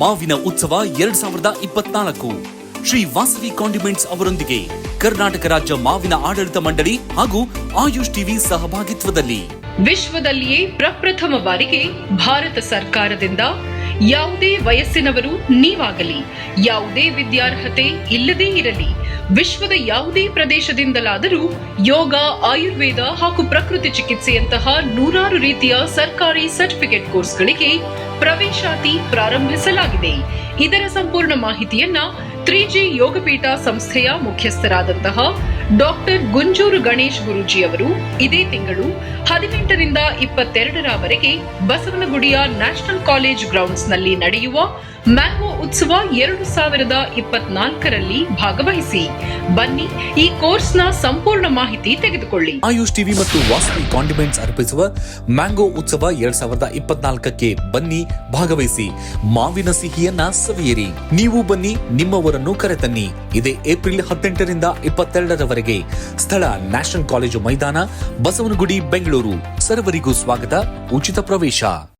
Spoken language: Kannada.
ಮಾವಿನ ಉತ್ಸವ ಎರಡ್ ಸಾವಿರದ ಇಪ್ಪತ್ನಾಲ್ಕು. ಶ್ರೀ ವಾಸವಿ ಕಾಂಡಿಮೆಂಟ್ಸ್ ಅವರೊಂದಿಗೆ ಕರ್ನಾಟಕ ರಾಜ್ಯ ಮಾವಿನ ಆಡಳಿತ ಮಂಡಳಿ ಹಾಗೂ ಆಯುಷ್ ಟಿವಿ ಸಹಭಾಗಿತ್ವದಲ್ಲಿ. ವಿಶ್ವದಲ್ಲಿಯೇ ಪ್ರಪ್ರಥಮ ಬಾರಿಗೆ ಭಾರತ ಸರ್ಕಾರದಿಂದ ಯಾವುದೇ ವಯಸ್ಸಿನವರು ನೀವಾಗಲಿ, ಯಾವುದೇ ವಿದ್ಯಾರ್ಹತೆ ಇಲ್ಲದೇ ಇರಲಿ ವಿಶ್ವದ ಯಾವುದೇ ಪ್ರದೇಶದಿಂದಲಾದರೂ ಯೋಗ, ಆಯುರ್ವೇದ ಹಾಗೂ ಪ್ರಕೃತಿ ಚಿಕಿತ್ಸೆಯಂತಹ ನೂರಾರು ರೀತಿಯ ಸರ್ಕಾರಿ ಸರ್ಟಿಫಿಕೇಟ್ ಕೋರ್ಸ್ಗಳಿಗೆ ಪ್ರವೇಶಾತಿ ಪ್ರಾರಂಭಿಸಲಾಗಿದೆ. ಇದರ ಸಂಪೂರ್ಣ ಮಾಹಿತಿಯನ್ನ ತ್ರೀ ಜಿ ಯೋಗಪೀಠ ಸಂಸ್ಥೆಯ ಮುಖ್ಯಸ್ಥರಾದಂತಹ ಡಾಕ್ಟರ್ ಗುಂಜೂರು ಗಣೇಶ್ ಗುರುಜಿ ಅವರು ಇದೇ ತಿಂಗಳು ಹದಿನೆಂಟರಿಂದ ಇಪ್ಪತ್ತೆರಡರವರೆಗೆ ಬಸವನಗುಡಿಯ ನ್ಯಾಷನಲ್ ಕಾಲೇಜ್ ಗ್ರೌಂಡ್ಸ್ನಲ್ಲಿ ನಡೆಯುವ ಮ್ಯಾಂಗೋ ಉತ್ಸವ ಎರಡು ಸಾವಿರದ ಇಪ್ಪತ್ನಾಲ್ಕರಲ್ಲಿ ಭಾಗವಹಿಸಿ. ಬನ್ನಿ, ಈ ಕೋರ್ಸ್ನ ಸಂಪೂರ್ಣ ಮಾಹಿತಿ ತೆಗೆದುಕೊಳ್ಳಿ. ಆಯುಷ್ ಟಿವಿ ಮತ್ತು ವಾಸವಿ ಕಾಂಡಿಮೆಂಟ್ಸ್ ಅರ್ಪಿಸುವ ಮ್ಯಾಂಗೋ ಉತ್ಸವ ಎರಡ್ ಸಾವಿರದ ಇಪ್ಪತ್ನಾಲ್ಕಕ್ಕೆ ಬನ್ನಿ, ಭಾಗವಹಿಸಿ. ಮಾವಿನ ಸಿಹಿಯನ್ನ ಸವಿಯಿರಿ. ನೀವು ಬನ್ನಿ, ನಿಮ್ಮವರನ್ನು ಕರೆತನ್ನಿ. ಇದೇ ಏಪ್ರಿಲ್ ಹದಿನೆಂಟರಿಂದ ಇಪ್ಪತ್ತೆರಡರವರೆಗೆ ಸ್ಥಳ ನ್ಯಾಷನಲ್ ಕಾಲೇಜು ಮೈದಾನ, ಬಸವನಗುಡಿ, ಬೆಂಗಳೂರು. ಸರ್ವರಿಗೂ ಸ್ವಾಗತ, ಉಚಿತ ಪ್ರವೇಶ.